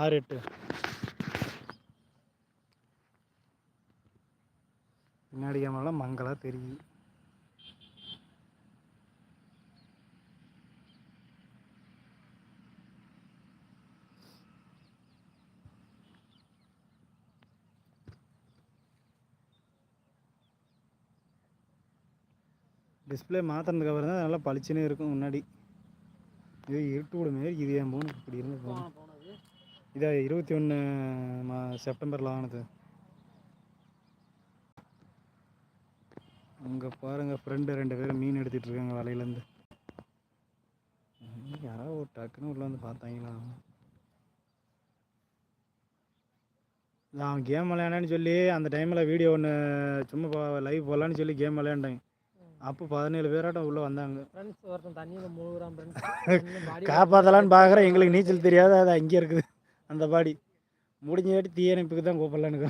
ஆறு எட்டு. பின்னாடி கேமரெலாம் மங்களாக தெரியுது. டிஸ்பிளே மாற்றினதுக்கப்புறம் தான் நல்லா பளிச்சுன்னே இருக்கும் முன்னாடி. இது இருட்டு விடுமே இது என் போன்? இப்படி இருந்து போகும் போனது இதா இருபத்தி ஒன்று மா செப்டம்பரில் ஆனது. அங்கே பாருங்கள் ஃப்ரெண்டு ரெண்டு பேரும் மீன் எடுத்துட்டு இருக்காங்க வலையிலேருந்து யாராவது ஒரு டக்குன்னு உள்ள வந்து பார்த்தாங்களா? நான் அவன் கேம் விளையாடான்னு சொல்லி அந்த டைமில் வீடியோ ஒன்று சும்மா லைவ் போடலான்னு சொல்லி கேம் விளையாண்டாங்க அப்போ பதினேழு பேராட்டம் உள்ளே வந்தாங்க. காப்பாற்றலான்னு பார்க்குறேன் எங்களுக்கு நீச்சல் தெரியாது அது அங்கே இருக்குது. அந்த பாடி. முடிஞ்ச தீயணைப்புக்கு தான் கூப்பிடலான்னு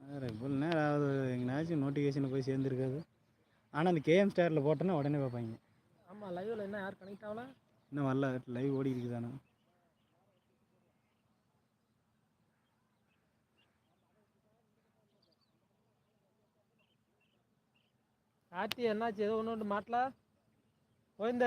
வேறு இவ்வளோ நேரம் ஆகுது. எங்கேனாச்சும் நோட்டிஃபிகேஷனில் போய் சேர்ந்துருக்காது. ஆனால் அந்த கேஎம் ஸ்டாரில் போட்டோன்னா உடனே பார்ப்பாங்க. ஆமாம் லைவில் என்ன யார் கனெக்ட் ஆகல? இன்னும் வரல. லைவ் ஓடி இருக்குதானே. கார்த்தி என்னாச்சு ஏதோ ஒன்று ஒன்று மாட்டல போயிருந்த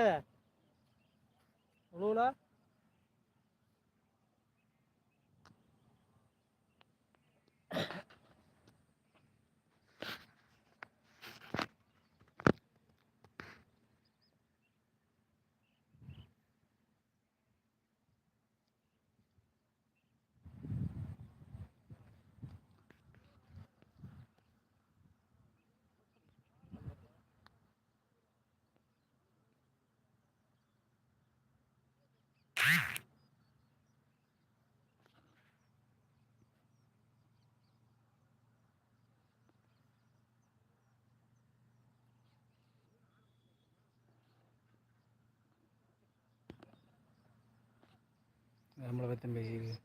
நம்மளை பற்றி பேசியிருக்கு.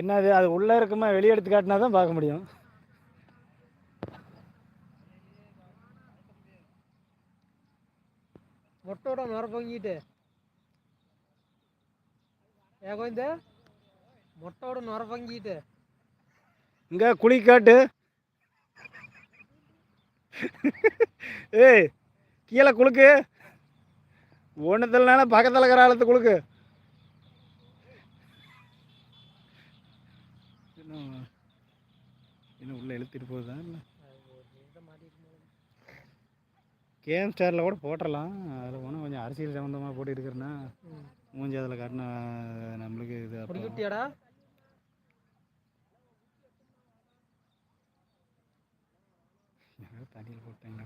என்னது அது உள்ளே இருக்குமா வெளியே எடுத்து காட்டினா தான் பார்க்க முடியும். மொட்டோட நுர பொங்கிட்டு. ஏ கோயந்த மொட்டோட நுர பொங்கிட்டு. இங்கே குழி காட்டு. ஏய் கீழே குளுக்கு ஒன்றுத்தலனால பக்கத்தில் இருக்கிற ஆழத்து குளுக்கு இன்னும் இன்னும் உள்ளே இழுத்துட்டு போகுதா இல்லை கேம் ஸ்டாரில் கூட போட்டுடலாம் அதில் போனால் கொஞ்சம் அரசியல் சம்மந்தமாக போட்டு இருக்கிறேன்னா மூஞ்சி அதில் காட்டினா நம்மளுக்கு இது தண்ணியில் போட்டாங்க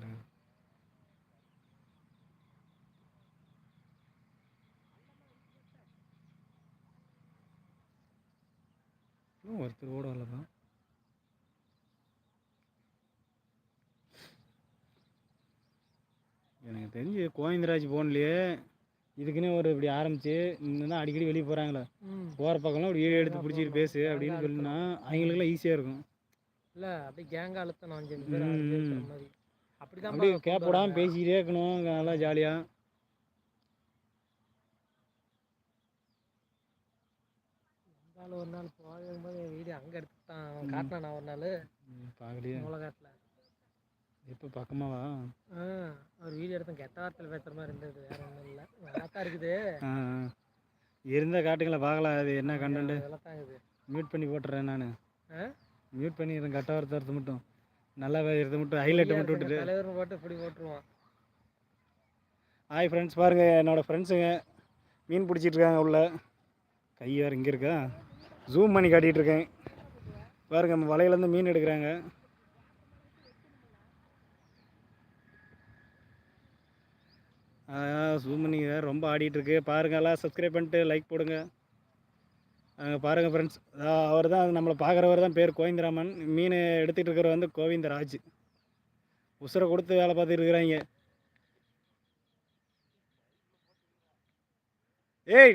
இன்னும் ஒருத்தர் கூட வரலதான் எனக்கு தெரிஞ்சு கோவிந்தராஜ் போன்லையே இதுக்குன்னே ஒரு இப்படி ஆரம்பிச்சு இன்னும் அடிக்கடி வெளியே போகிறாங்களே போகிற பக்கம்லாம் ஒரு வீடியோ எடுத்து பிடிச்சிட்டு பேசு அப்படின்னு சொல்லினா அவங்களுக்குலாம் ஈஸியாக இருக்கும். இல்லை அப்படியே கேங்கா அழுத்தணும் அஞ்சு. மாதிரி. அப்படிதான் அப்படியே கேப் விடாமல் பேசிக்கிட்டே இருக்கணும் அங்க நல்லா ஜாலியாக ஒரு நாள் போகும்போது வீடியோ அங்கே எடுத்துட்டான் காட்டினான் நான் ஒரு நாள்? பார்க்கலையே எப்போ பக்கமாவா ஆ ஒரு வீடியோ எடுத்தேன். கெட்ட வார்த்தையில் பேசுகிற மாதிரி இருந்தது. வேற ஒன்றும் இல்லை. நல்லா இருக்குது. ஆ ஆ. இருந்தா காட்டுங்களா பார்க்கலாம். அது என்ன கண்டென்ட் தான் மியூட் பண்ணி போட்டுறேன் நான்? மியூட் பண்ணிடுறேன் கட்ட வார்த்தை மட்டும். நல்லா இருக்கிறத மட்டும் ஹைலைட்டை மட்டும் விட்டுட்டு தலைவர்னு போட்டு இப்படி போட்டுருவான் ஹாய் ஃப்ரெண்ட்ஸ் பாருங்கள் என்னோடய ஃப்ரெண்ட்ஸுங்க மீன் பிடிச்சிட்டு இருக்காங்க உள்ள. கை வேறு இங்கே இருக்கா? ஜூம் பண்ணி காட்டிகிட்டு இருக்கேன். பாருங்க நம்ம வலையிலேருந்து மீன் எடுக்கிறாங்க. ஜூம் பண்ணி வேறு ரொம்ப ஆடிட்டுருக்கு. பாருங்கள் எல்லாம் சப்ஸ்கிரைப் பண்ணிட்டு லைக் போடுங்க. அங்கே பாருங்கள் ஃப்ரெண்ட்ஸ் அவர் தான் நம்மளை பார்க்குறவர் தான் பேர் கோவிந்தராமன். மீன் எடுத்துகிட்டு இருக்கிறவர் வந்து கோவிந்தராஜ். உசுரை கொடுத்து வேலை பார்த்துட்டு இருக்கிறாங்க. ஏய்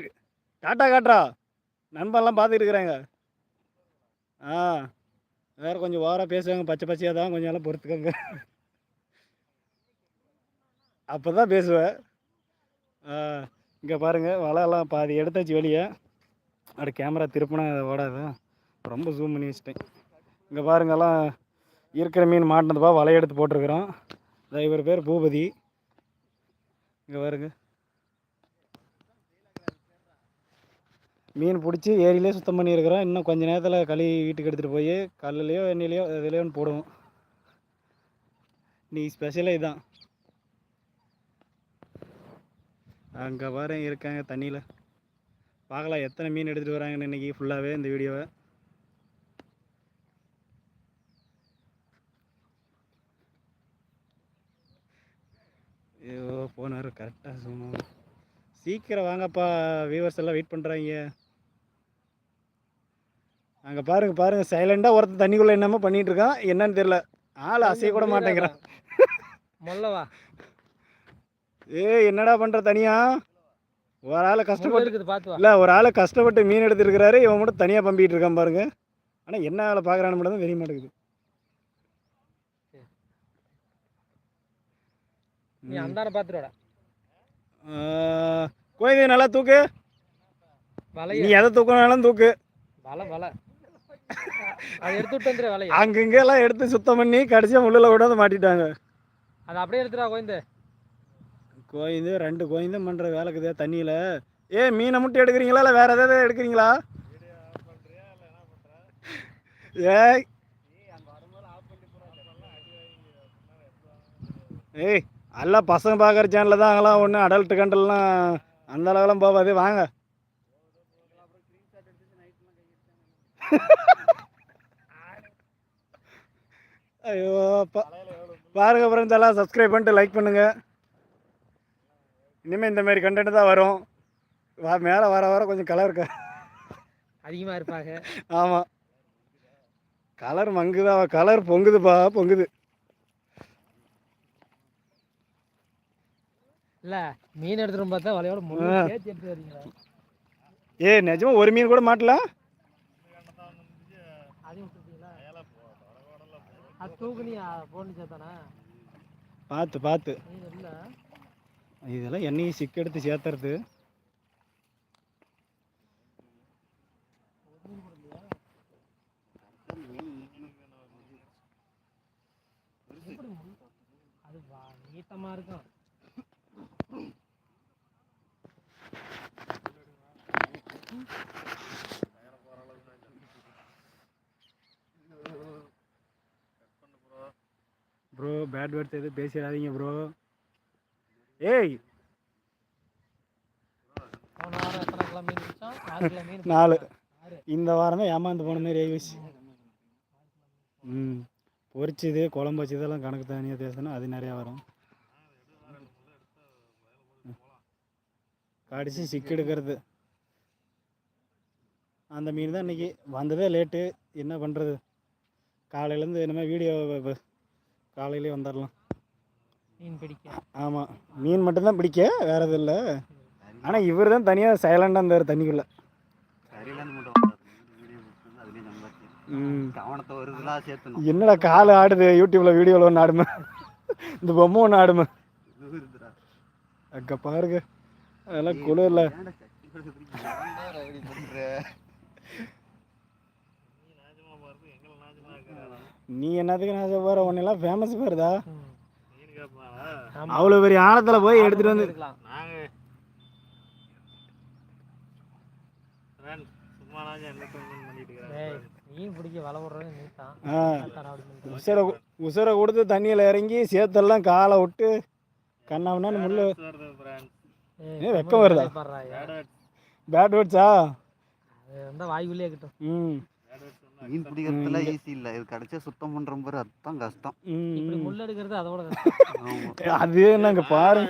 டாட்டா காட்டுறா நண்பன்லாம் பார்த்துட்டு இருக்கிறாங்க. ஆ வேறு கொஞ்சம் ஓவராக பேசுவாங்க. பச்சை பச்சையாக தான். கொஞ்சம் எல்லாம் பொறுத்துக்கோங்க. அப்போ தான் பேசுவேன் இங்கே பாருங்கள் வலையெல்லாம் பாதி எடுத்தாச்சு வெளியே. அப்படி கேமரா திருப்பினா ஓடாது. ரொம்ப ஜூம் பண்ணி வச்சிட்டேன். இங்கே பாருங்கெல்லாம் இருக்கிற மீன் மாட்டினதுப்பா வலையை எடுத்து போட்டிருக்கிறோம். டிரைவர் இவர் பேர் பூபதி. இங்கே பாருங்க. மீன் பிடிச்சி ஏரியிலே சுத்தம் பண்ணியிருக்கிறோம். இன்னும் கொஞ்ச நேரத்தில் களி வீட்டுக்கு எடுத்துகிட்டு போய் கல்லுலையோ எண்ணெயிலையோ எதுலையோ ஒன்று போடுவோம். நீ ஸ்பெஷலே இதுதான் அங்கே பாரு இருக்காங்க தண்ணியில். பார்க்கலாம் எத்தனை மீன் எடுத்துகிட்டு வராங்கன்னு இன்னைக்கு ஃபுல்லாகவே இந்த வீடியோவை ஐயோ போனார் கரெக்டாக சொன்னோம் சீக்கிரம் வாங்கப்பா வியூவர்ஸ் எல்லாம் வெயிட் பண்ணுறாங்க அங்கே பாருங்க பாருங்க சைலண்டாக ஒருத்தன் தண்ணிக்குள்ளே என்னமோ பண்ணிட்டு இருக்கான். என்னன்னு தெரியல. ஆள் அசைய கூட மாட்டேங்கிறான். மொல்லவா ஏய் என்னடா பண்ணுற தனியா? ஒரு ஆளை கஷ்டப்பட்டு இல்லை ஒரு ஆளை கஷ்டப்பட்டு மீன் எடுத்துருக்கிறாரு இவன் மட்டும் தனியாக பம்பிட்டு இருக்கான் பாருங்க. ஆனால் என்ன வேலை பார்க்குறான்னு மட்டும் தான் தெரிய மாட்டேங்குது. நீ அந்தான பார்த்துருவாடா கோயிலை நல்லா தூக்கு. நீ எதை தூக்கினாலும் தூக்கு. வலை வலை. அதை எடுத்து விட்டு வந்துரு வலைய. அங்கங்கெல்லாம் எடுத்து சுத்தம் பண்ணி கடைசியாக முள்ளில் கூட வந்து மாட்டிட்டாங்க. அதை அப்படியே எடுத்துடா கோயந்து கோயந்து ரெண்டு கோயந்து பண்ணுற வேலைக்குதே தண்ணியில். ஏ மீனை மட்டும் எடுக்கிறீங்களா இல்லை வேறு எதாவது எடுக்கிறீங்களா? ஏய். ஏய் எல்லாம் பசங்க பார்க்குற சேனலில் தான் அங்கெல்லாம் ஒன்று அடல்ட்டு கண்டல்லாம் அந்த அளவுலாம் போகாது. வாங்க. ஐயோ பாருங்க ஃப்ரெண்ட்ஸ் எல்லாம் சப்ஸ்கிரைப் பண்ணிட்டு லைக் பண்ணுங்கள் இனிமேல் இந்த மாதிரி கண்டென்ட் தான் வரும். வா மேலே வர வர கொஞ்சம் கலர் அதிகமாக இருப்பாங்க. ஆமாம் கலர் மங்குதா கலர் பொங்குதுப்பா பொங்குது. இல்ல மீன் எடுத்துட்டு பார்த்தா வலையோட ஏ நிஜமா ஒரு மீன் கூட மாட்டல? பார்த்து பார்த்து இதெல்லாம் என்னையும் சிக்க எடுத்து சேர்த்துறது. நீட்டமாக நீட்டமா இருக்கும் ப்ரோ பேட் வேர்ட்ஸ் எதுவும் பேசிடாதீங்க ப்ரோ ஏய். நாலு. இந்த வாரம் ஏமாந்து போன மாதிரி ஆகிடுச்சு ம். பொரிச்சது குழம்பு வச்சதெல்லாம் கணக்கு தனியாக பேசினா அது நிறையா வரும். கடிச்சு சிக்கு எடுக்கிறது. அந்த மீன் தான் இன்றைக்கி வந்ததே லேட்டு என்ன பண்ணுறது காலையிலேருந்து இனிமேல் வீடியோ காலையிலே வந்துடலாம் மீன் பிடிக்க. ஆமாம் மீன் மட்டும்தான் பிடிக்க வேறு எதுவும் இல்லை. ஆனால் இவர் தான் தனியாக சைலண்டாக இருந்தார் தண்ணிக்குள்ளே. என்னடா கால் ஆடுது யூடியூப்ல வீடியோவில் ஒன்று ஆடுமே. இந்த பொம்மை ஒன்று ஆடுமே. அக்கா பாருங்க. அதெல்லாம் குளிரில்? நீ என்னத்துக்கு நான் சொல்ல போகிற ஒன்றெல்லாம் ஃபேமஸ் பாருதா. அவ்வளோ பெரிய ஆழத்தில் போய் எடுத்துகிட்டு வந்து உசரை கொடுத்து தண்ணியில் இறங்கி சேத்தெல்லாம் காலை விட்டு கண்ணாமண்ணா முள்ளு வெக்கம் வருதா? பேட் வேர்ட்ஸா அது வந்தா வாய்க்குள்ளே இருக்கட்டும். ம். மீன் பிடிக்கிறதுல ஈஸி இல்ல. இது கடைசியா சுத்தம் பண்ற பாரு அதுதான் கஷ்டம். இப்படி ம். முள் எடுக்கிறது அதோட கஷ்டம். அது என்னங்க பொண்ணு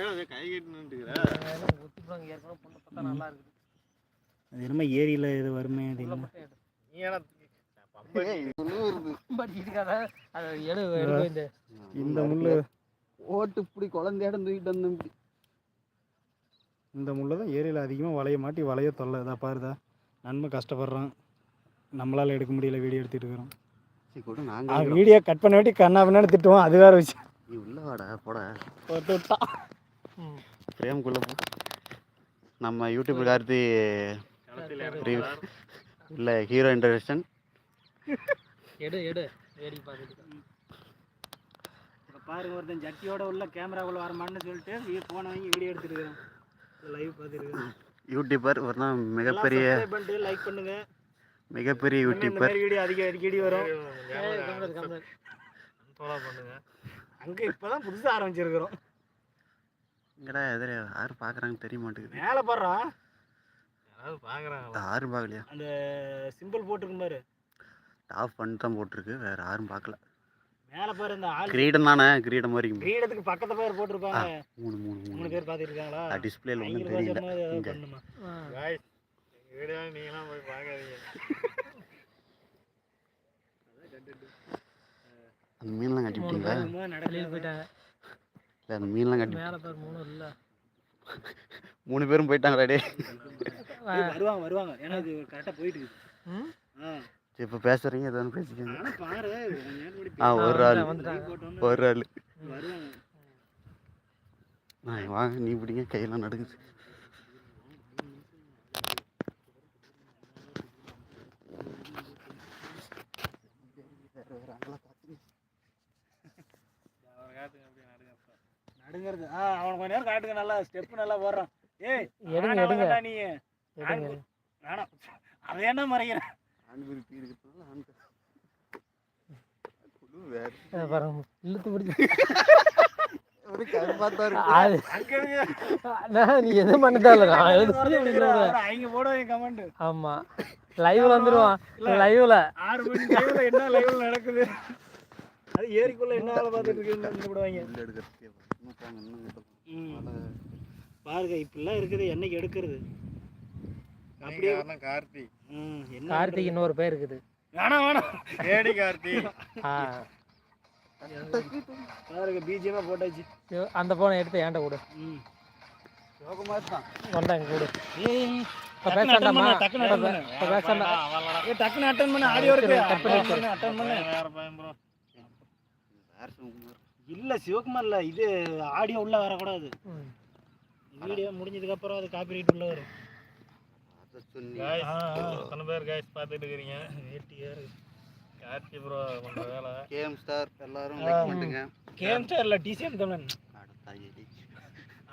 பார்த்தா நல்லா இருக்குது. அது என்னமோ ஏரியில் இது வருமே அது என்ன? இந்த இந்த முள்ளு. ஓட்டு இப்படி குழந்தையாட தூக்கிட்டு வந்து இப்படி. இந்த முள்ளு தான் ஏரியில் அதிகமாக வலைய மாட்டி வலைய தொல்லை. இதா பாருதா நன்மை கஷ்டப்படுறான். நம்மளால் எடுக்க முடியல வீடியோ எடுத்துகிட்டு இருக்கிறோம். சரி, கூட நாங்க அவன் வீடியோ கட் பண்ண வேண்டி கண்ணா பின்னாடி திட்டுவான் அது வேற விஷயம். நீ உள்ள வாடா போட. விட்டான் ம் ஃப்ரேம்குள்ளே போ. நம்ம யூடியூப் கார்த்தி இல்லை ஹீரோ இன்ட்ரடக்ஷன் எடு எடு வேடிக்கை பார்த்துட்டு இப்போ பாருங்க ஒருத்தன் ஜட்டியோட உள்ள கேமராக்குள்ள வரமான்னு சொல்லிட்டு வீ போன வாங்கி வீடியோ எடுத்துருக்கேன் லைவ் பார்த்துருக்கேன் யூடியூபர் ஒரு தான் மிகப்பெரிய லைக் பண்ணுங்க. மிகப்பெரிய யூடியூபர் அதிக அடிக்கடி வரும். அங்கே இப்போதான் புதுசாக ஆரம்பிச்சிருக்கிறோம். இங்கடா எதிர? யார் பார்க்குறாங்கன்னு தெரிய மாட்டேங்குது. மேலே பாடுறான் யாராவது பார்க்குறாங்களா யாரும் பார்க்கலையா அந்த சிம்பிள் போட்டிருக்கும் பாரு. ஆஃப் பண்ணிட்டு தான் போட்டிருக்கு. வேற யாரும் பார்க்கல மேலே பாரு இந்த ஆள். கிரீடம் தானே? கிரீடம் மாதிரி கிரீடத்துக்கு பக்கத்து பேர் போட்டிருப்பாங்க. மூணு மூணு மூணு. பேர் பார்த்துட்டு இருக்காங்களா டிஸ்பிளேல ஒன்றும் தெரியல. வீடியோ நீங்களாம் போய் பார்க்காதீங்க. அந்த மீன்லாம் வெளியில் நடக்கல போயிட்டாங்க. இல்லை அந்த மீன்லாம் கட்டி மேலே பேர் மூணு இல்லை. மூணு பேரும் போயிட்டாங்களா டே வருவாங்க வருவாங்க. ஏன்னா இது கரெக்டாக போயிட்டு இருக்குது இப்போ பேசுறீங்க ஏதாவது பேசிக்கோங்க. ஆ ஒரு ஆள். ஒரு ஆள். வருவாங்க. ஆ வாங்க நீ பிடிங்க கையெல்லாம் நடுங்குது. நடுங்கிறது. ஆ அவன் கொஞ்ச நேரம் காட்டுங்க நல்லா ஸ்டெப் நல்லா போடுறான் ஏய் எடுங்க, எடுங்க. நீ. எடுங்க வேணாம் அதை என்ன மறைக்கிறேன்? ஆண் விருப்பி இருக்கிறதுனால இழுத்து பிடிச்சி. ஒரு கருப்பாத்தா இருக்கு. நான் நீ எதுவும் பண்ணிட்டால நான் அவங்க போடுவாங்க கமெண்ட். ஆமா. லைவ்ல வந்துருவான். லைவ்ல ஆறு மணி லைவ்ல என்ன லைவ்ல நடக்குது? அது ஏரிக்குள்ள என்ன வேலை பார்த்துட்டு இருக்குன்னு விடுவாங்க பாருங்க இப்படிலாம் இருக்குது என்னைக்கு எடுக்கிறது? அப்படியே கார்த்தி. ம், என்ன கார்த்திக் இன்னொரு பேர் இருக்குது. வேணாம் வேணாம். ஏடி கார்த்தி? ஆ. பாருங்க பிஜிஎம்மா போட்டாச்சு. அந்த போனை எடுத்து ஏன்ட கொடு. வந்தாங்க கொடு. ஏய் இப்போ டக்குனு attend பேசண்டாமா பண்ணு, டக்குனு attend பண்ணு. இப்போ பேசண்டா ஏய் டக்குனு அட்டன் பண்ணு ஆடியோ இருக்கு. அட்டன் பண்ணு. வேற சிவகுமார் இல்ல சிவகுமார் இல்ல. இது ஆடியோ உள்ள வரக்கூடாது. வீடியோ முடிஞ்சதுக்கு அப்புறம் அது காப்பிரைட் உள்ள வரும். பேர் காய்ஸ் பார்த்துட்டு இருக்கிறீங்க வேட்டியா இருக்கு கார்த்தி ப்ரோ பண்ற வேலை. கேஎம் ஸ்டார் எல்லாரும். லைக் பண்ணுங்க. கேம்ஸ்டர் இல்ல டிசிஎம் தமிழன். அட தாயே.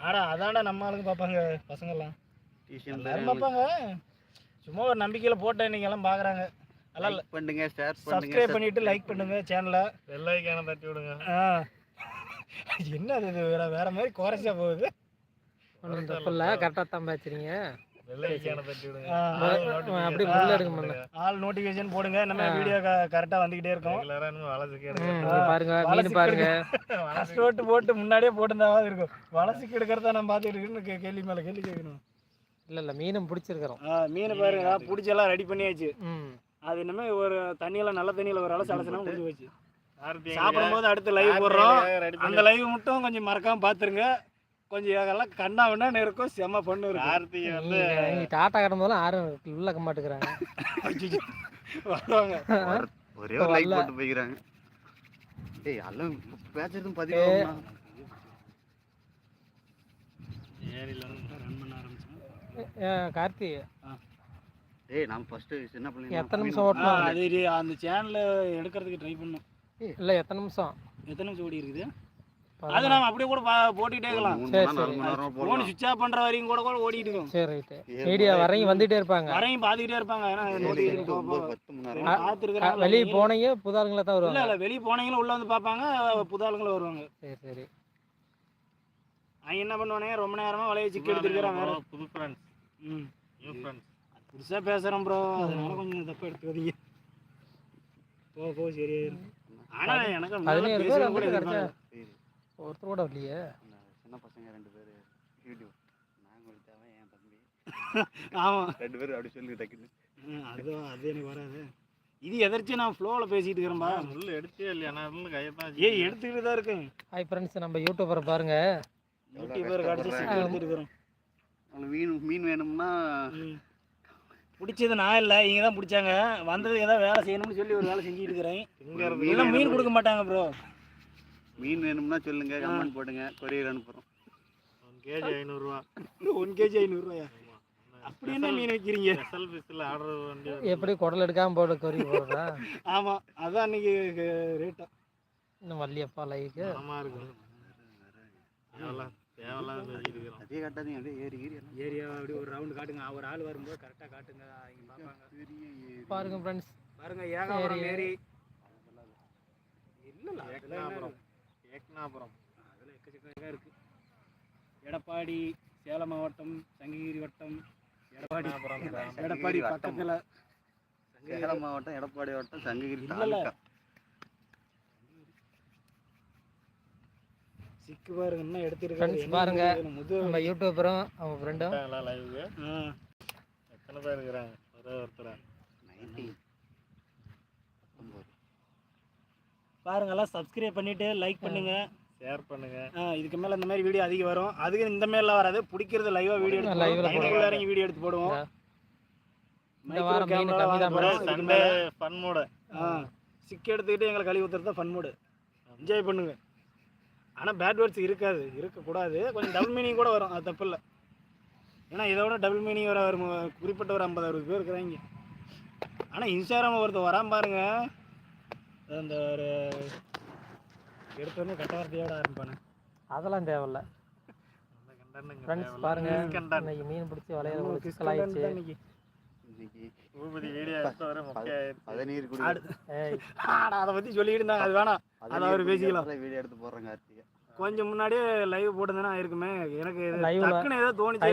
ஆடா அதான்டா நம்ம ஆளுங்க பார்ப்பாங்க பசங்கெல்லாம் டிஷன் எல்லாரும் பார்ப்பாங்க. சும்மா ஒரு நம்பிக்கையில போட்ட இன்னைக்கு எல்லாம் பாக்குறாங்க அதெல்லாம் பண்ணுங்க ஷேர் பண்ணுங்க சப்ஸ்கிரைப் பண்ணிட்டு லைக் பண்ணுங்க. சேனலை வெள்ளைக்கான தட்டி விடுங்க. என்ன அது இது வேற வேற மாதிரி குறைச்சா போகுது? ஒன்றும் தப்பு இல்லை கரெக்டாக தான் பேசுறீங்க. ஆ, ஆல் நோட்டிஃபிகேஷன் போடுங்க. நம்ம வீடியோ கரெக்டாக வந்துக்கிட்டே இருக்கோம். பாருங்க மீன் பாருங்க. கஷ்டப்பட்டு போட்டு முன்னாடியே போட்டுருந்தாவது இருக்கும். வளர்ச்சி எடுக்கிறத நான் பார்த்துட்டு இருக்குன்னு கே- கேள்வி மேலே கேள்வி கேட்கணும். இல்லை இல்லை மீனும் பிடிச்சிருக்கிறோம். ஆ மீன் பாருங்க பிடிச்செல்லாம் ரெடி பண்ணியாச்சு. அது இன்னுமே ஒரு தண்ணியில நல்ல தண்ணியில ஒரு அலசு அலசுனா முடிஞ்சு போச்சு. கார்த்தி சாப்பிடும்போது அடுத்து லைவ் போடுறோம். அந்த லைவ் மட்டும் கொஞ்சம் மறக்காம பார்த்துருங்க கொஞ்சம் அதெல்லாம் கண்ணா வேணா இருக்கும் செம்ம பண்ணு இருக்கும். கார்த்திகை வந்து டாட்டா கட்டும் போதெல்லாம் யாரும் உள்ள மாட்டுக்கிறாங்க. வருவாங்க. ஒரே ஒரு லைக் போட்டு போய்க்கிறாங்க. ஏய் எல்லாம் பேசுறதும் பதிவு ஏரியில இருந்து ரன் பண்ண ஆரம்பிச்சோம். கார்த்தி. ஏய் நான் ஃபர்ஸ்ட் சின்ன பிள்ளைங்க எத்தனை நிமிஷம் ஆ, ஓட்டணும்? அது இது, அந்த சேனல்ல எடுக்கிறதுக்கு ட்ரை பண்ணோம். இல்லை எத்தனை நிமிஷம்? எத்தனை நிமிஷம் ஓடி இருக்குது. அது நாம அப்படியே கூட பா- போட்டுக்கிட்டே இருக்கலாம். போன் சுவிட்ச் ஆஃப் பண்ற வரையும் கூட கூட ஓடிட்டு இருக்கும். சரி ஏழு மீடியா வரையும் வந்துட்டே இருப்பாங்க. வரையும் பாத்துக்கிட்டே இருப்பாங்க. ஏன்னா ஏழு, நோட்டிஃபிகேஷன் எட்டு, ஒன்பது, பத்து மணி நேரம். பார்த்துருக்காங்க வெளியே போனீங்க புது ஆளுங்களா தான் வருவாங்க? இல்ல வெளியே போனீங்களும் உள்ள வந்து பார்ப்பாங்க புது ஆளுங்களும் வருவாங்க. சரி சரி. அவங்க என்ன பண்ணுவானுங்க ரொம்ப நேரமா வலைய சிக்கி எடுத்துருக்காங்க வேற. புது ஃப்ரெண்ட்ஸ் ம். நியூ ஃப்ரெண்ட்ஸ் புதுசா பேசுறேன் ப்ரோ அதனால கொஞ்சம் தப்பா எடுத்துக்காதீங்க. போ போ சரியாயிரும் ஆனா எனக்கு பதினேழு பேர் கூட. சரி ஒருத்தர் கூட இல்லையே சின்ன பசங்க ரெண்டு பேர் யூடியூப் நான் உங்களுக்கு தேவை என் தம்பி. ஆமா. ரெண்டு பேரும் அப்படி சொல்லி டக்குன்னு ம், அது அது எனக்கு வராது. இது எதிர்த்து நான் ஃப்ளோல பேசிட்டு இருக்கிறேன்பா. முள்ளு எடுத்தே இல்லையா. நான் முள்ளு கையை தான் ஏய் எடுத்துக்கிட்டு தான் இருக்கேன். ஹாய் ஃப்ரெண்ட்ஸ் நம்ம யூடியூபரை பாருங்க. யூடியூபர் கடைசி எடுத்துட்டு இருக்கிறோம். மீன் மீன் வேணும்னா. பிடிச்சது நான் இல்லை இவங்க தான் பிடிச்சாங்க. வந்தது ஏதாவது வேலை செய்யணும்னு சொல்லி ஒரு வேலை செஞ்சுட்டு இருக்கிறேன். எல்லாம் மீன். கொடுக்க மாட்டாங்க ப்ரோ மீன் வேணும்னா சொல்லுங்க கமெண்ட் போடுங்க கொரியர் அனுப்புறோம். கேஜி ஐநூறுரூவா ஒன் கேஜி ஐநூறுரூவாயா அப்படி என்ன மீன் வைக்கிறீங்க? ஸ்பெஷல் ஃபிஷ்ஷில் ஆர்டர் வண்டி எப்படி குடல் எடுக்காம போட கொறி போடுறா? ஆமாம் அதான் அன்னைக்கு ரேட்டா இன்னும் வரலையப்பா லைவுக்கு மனமாக இருக்கும் தேவலாம் பேசிக்கிறோம் அதே காட்டாதீங்க அப்படியே ஏறி ஏறி எல்லாம் ஏரியா அப்படி ஒரு ரவுண்டு காட்டுங்க. ஒரு ஆள் வரும்போது கரெக்டாக காட்டுங்க. இங்கே பார்ப்பாங்க. பாருங்க ஃப்ரெண்ட்ஸ் பாருங்க ஏகாபுரம் ஏரி. இல்லைல்ல ஏக்னாபுரம் ஏக்னாபுரம் அதில் எக்கச்சக்கம் இருக்கு. எடப்பாடி சேலம் மாவட்டம் சங்ககிரி வட்டம். எடப்பாடி. எடப்பாடி வட்டம். பக்கத்தில். சேலம் மாவட்டம் எடப்பாடி மாவட்டம் சங்ககிரி. தாலுக்கா. சிக்கு பாருங்க எடுத்துருக்காரு Friends பாருங்க. நம்ம யூடியூபரும் அவங்க ஃப்ரெண்டும் லைவுக்கு எத்தனை பேர் இருக்கிறாங்க? ஒரே ஒருத்தர்? நைன்டி. பாருங்க எல்லாம் சப்ஸ்கிரைப் பண்ணிட்டு லைக் பண்ணுங்க. ஷேர் பண்ணுங்க. ஆ, இதுக்கு மேல இந்த மாதிரி வீடியோ அதிகம் வரும். அதுக்கு இந்த மாதிரிலாம் வராது. பிடிக்கிறது லைவா வீடியோ எடுத்து Live ல போடுவோம். போடுவோம். கைக்குள்ள இறங்கி வீடியோ எடுத்து போடுவோம். இந்த வாரம் தான் வாங்க ஃபன் மூடு சிக்கு எடுத்துக்கிட்டு எங்களை கழுவி ஊத்துறது ஃபன் மூடு என்ஜாய் பண்ணுங்க. ஆனா பேட் வேர்ட்ஸ் இருக்காது இருக்கக்கூடாது. கொஞ்சம் டபுள் மீனிங் கூட வரும் அது தப்பு இல்லை. ஏன்னா இதோட டபுள் மீனிங் வர குறிப்பிட்ட ஒரு ஐம்பது அறுபது பேர் இருக்கிறாங்க. ஆனா இன்ஸ்டாகிராம் ஒருத்தர் வராம பாருங்க. அந்த ஒரு எடுத்தோடனே கட்ட வார்த்தையோட ஆரம்பிப்பானு. அதெல்லாம் தேவையில்ல. ஃப்ரெண்ட்ஸ் பாருங்க. இன்னைக்கு மீன் பிடிச்சி வலையில தான் இன்னைக்கு. பூபதி குடி. அதை பத்தி சொல்லிட்டு இருந்தாங்க அது வேணாம். அது அவரு பேசிக்கலாம். வீடியோ எடுத்து போடுறேன் கார்த்திகை? கொஞ்சம் முன்னாடியே லைவ் போட்டிருந்தேன்னா இருக்குமே எனக்கு டக்குன்னு ஏதோ தோணுச்சு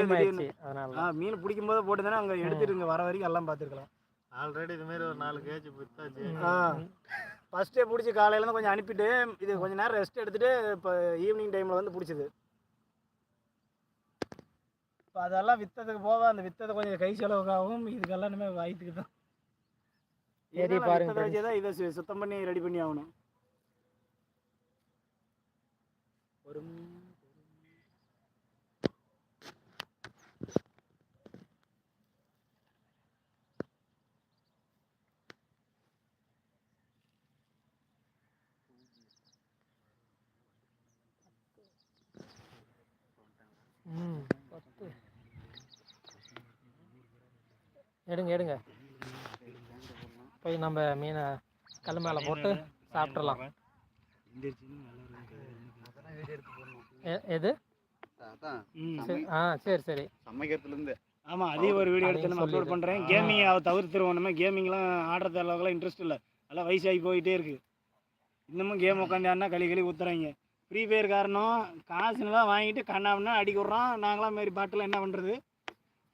மீன் பிடிக்கும் போது போட்டுதானே அங்க எடுத்துருங்க வர வரைக்கும் எல்லாம் பார்த்துருக்கலாம். ஆல்ரெடி இது மாதிரி ஒரு நாலு கேஜி வித்தாச்சு ஆ. ஃபர்ஸ்டே பிடிச்சி காலையில இருந்து கொஞ்சம் அனுப்பிட்டு இது கொஞ்ச நேரம் ரெஸ்ட் எடுத்துட்டு இப்போ ஈவினிங் டைம்ல வந்து பிடிச்சது. இப்போ அதெல்லாம் வித்ததுக்கு போக அந்த வித்ததை கொஞ்சம் கை செலவுக்காகவும் இதுக்கெல்லாம் இனிமேல் வயிற்றுக்கு தான். சரி, பாருங்க வித்ததை வச்சு தான் இதை சுத்தம் பண்ணி ரெடி பண்ணி ஆகணும். ஒரு ம் பத்து எடுங்க எடுங்க. போய் நம்ம மீனை கல் மேலே போட்டு சாப்பிட்றலாம் எது? அதான். ம் சரி ஆ சரி சரி. சமைக்கிறதுல இருந்து ஆமாம் அதையும் ஒரு வீடியோ எடுத்து நம்ம அப்லோட். பண்ணுறேன் ஆ. கேமிங் அவ தவிர்த்துருவோம். நம்ம கேமிங்லாம் ஆடுறது அளவுக்குலாம் இன்ட்ரெஸ்ட் இல்லை. எல்லாம் வயசாகி போயிட்டே இருக்கு. இன்னமும் கேம் உட்காந்து களி களி ஊத்துறாங்க. ஃப்ரீ ஃபயர் காரணம் காசுலாம் வாங்கிட்டு கண்ணாமனா அடிக்க விட்றோம் நாங்களாம் மாரி பாட்டில் என்ன பண்ணுறது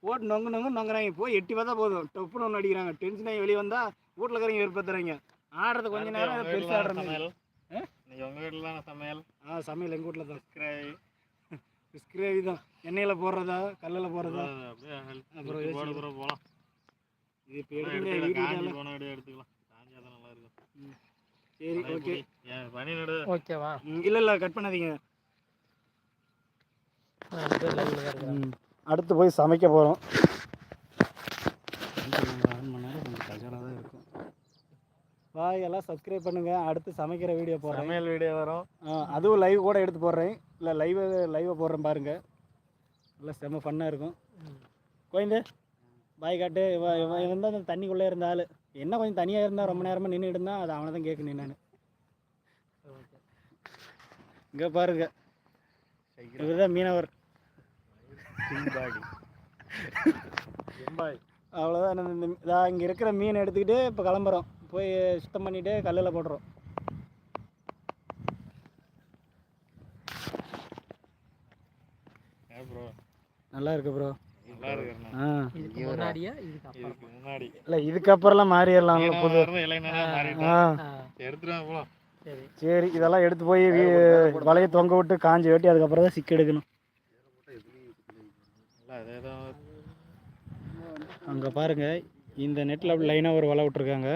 போட்டு நொங்கு நொங்கு நொங்குறாங்க. போய் எட்டி பார்த்தா போதும். டொப்புன்னு ஒன்று அடிக்கிறாங்க. டென்ஷன் ஆகி வெளியே வந்தால் வீட்டில் இருக்கிறவங்க வெறுப்பத்துறாங்க. ஆடுறது கொஞ்ச நேரம் பெருசாக வீட்டுல ஆடுற மாதிரி சமையல்? ஆ? இன்னைக்கு உங்க வீட்டுல சமையல்? ஆ சமையல் எங்கள் வீட்டில் தான். கிரேவி ஃபிஷ் கிரேவி தான். எண்ணெயில் போடுறதா கல்லில் போடுறதா? அப்படியே அப்புறம் போகலாம் இது இப்போ எடுத்துக்கலாம். எடுத்துக்கலாம். நல்லா இருக்கும். சரி ஓகே. பனி நடு. ஓகேவா? இல்லை இல்லை கட் பண்ணாதீங்க. ரெண்டு அடுத்து போய் சமைக்க போகிறோம் தான் இருக்கும் பாய் எல்லாம் சப்ஸ்கிரைப் பண்ணுங்கள் அடுத்து சமைக்கிற வீடியோ போடுறேன். சமையல் வீடியோ வரும். அதுவும் லைவ் கூட எடுத்து போடுறேன். இல்லை லைவ் லைவை போடுறேன் பாருங்கள் நல்லா செம்ம ஃபன்னாக இருக்கும். கோயந்து பாய் காட்டு. இவன் இவன் தான் அந்த தண்ணிக்குள்ளே இருந்த ஆள். என்ன கொஞ்சம் தனியாக இருந்தால் ரொம்ப நேரமாக நின்றுட்டு இருந்தால் அது அவனை தான் கேட்கணும் நான். இங்கே பாருங்க. இவர் தான் மீனவர். சிம்பாடி சிம்பாய் அவ்வளோதான் இந்த- இதான் இங்கே இருக்கிற மீன் எடுத்துக்கிட்டு இப்போ கிளம்புறோம். போய் சுத்தம் பண்ணிவிட்டு கல்லில் போடுறோம் ப்ரோ நல்லா இருக்கு ப்ரோ ஆ. இல்லை இதுக்கப்புறம்லாம் மாறிடலாம் புது ஆ. சரி. சரி இதெல்லாம் எடுத்து போய் வீ- வலையை தொங்க விட்டு காஞ்சி வெட்டி அதுக்கப்புறம் தான் சிக்க எடுக்கணும். அதே அங்கே பாருங்க இந்த நெட்டில் அப்படி லைனாக ஒரு வலை விட்ருக்காங்க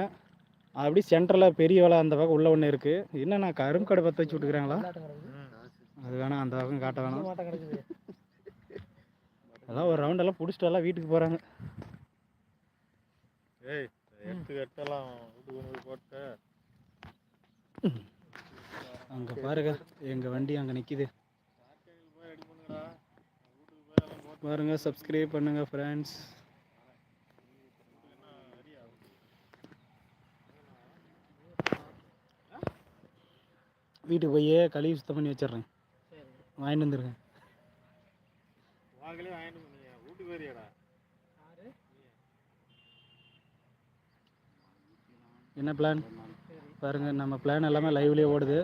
அப்படி சென்டரில் பெரிய வலை அந்த பக்கம் உள்ள ஒன்று இருக்குது என்னண்ணா கரும்பு பற்ற வச்சு விட்டுக்கிறாங்களா அது வேணாம் அந்த பக்கம் காட்ட வேணாம். அதெல்லாம் ஒரு ரவுண்ட் எல்லாம் பிடிச்சிட்டு எல்லாம் வீட்டுக்கு போகிறாங்க ஏய் எடுத்து கட்டெல்லாம் வீட்டுக்கு கொண்டு போய் போட்டு அங்கே பாருங்க எங்கள் வண்டி அங்கே நிற்கிது போய் ரெடி பண்ணுங்கடா பாருங்கள் சப்ஸ்கிரைப் பண்ணுங்கள் ஃப்ரெண்ட்ஸ் வீட்டுக்கு போய் கழுவி சுத்தம் பண்ணி வச்சிடுறேன். வாங்கிட்டு வந்துருங்க. என்ன பிளான் பாருங்கள் நம்ம பிளான் எல்லாமே லைவ்லேயே ஓடுது.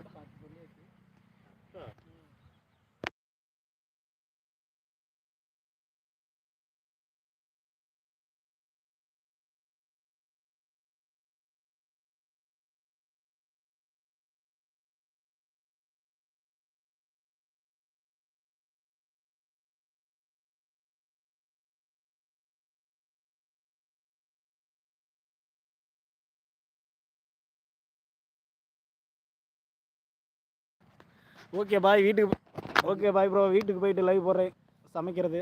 ஓகே பாய் வீட்டுக்கு ஓகே பாய் ப்ரோ வீட்டுக்கு போயிட்டு லைவ் போடுறேன். சமைக்கிறது.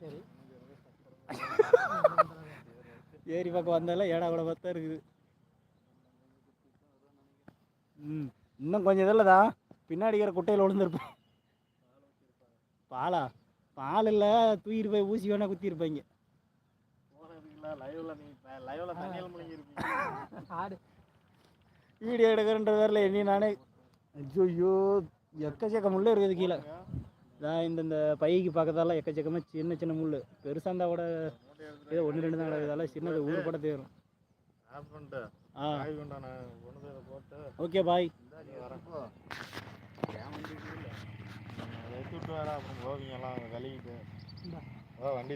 சரி ஏரி பக்கம் வந்தால ஏடா கூட பார்த்தா இருக்குது. ம் இன்னும் கொஞ்சம் இதில் தான். பின்னாடி இருக்கிற குட்டையில் விழுந்திருப்பேன். பாலா? பால் இல்லை தூக்கிட்டு போய் ஊசி வேணா குத்திருப்பாங்க வீடியோ எடுக்கிறன்ற பேரில் என்ன நானே ஐயோ எக்கச்சக்க முள்ளு இருக்குது கீழே. நான் இந்த இந்த பைக்கு பக்கத்தால எக்கச்சக்கமாக சின்ன சின்ன முள் பெருசாக இருந்தால் கூட ஏதோ ஒன்று ரெண்டு தான் கிடக்குதால சின்னது ஊர் பட தேரும். ஆ. Okay bye. நீ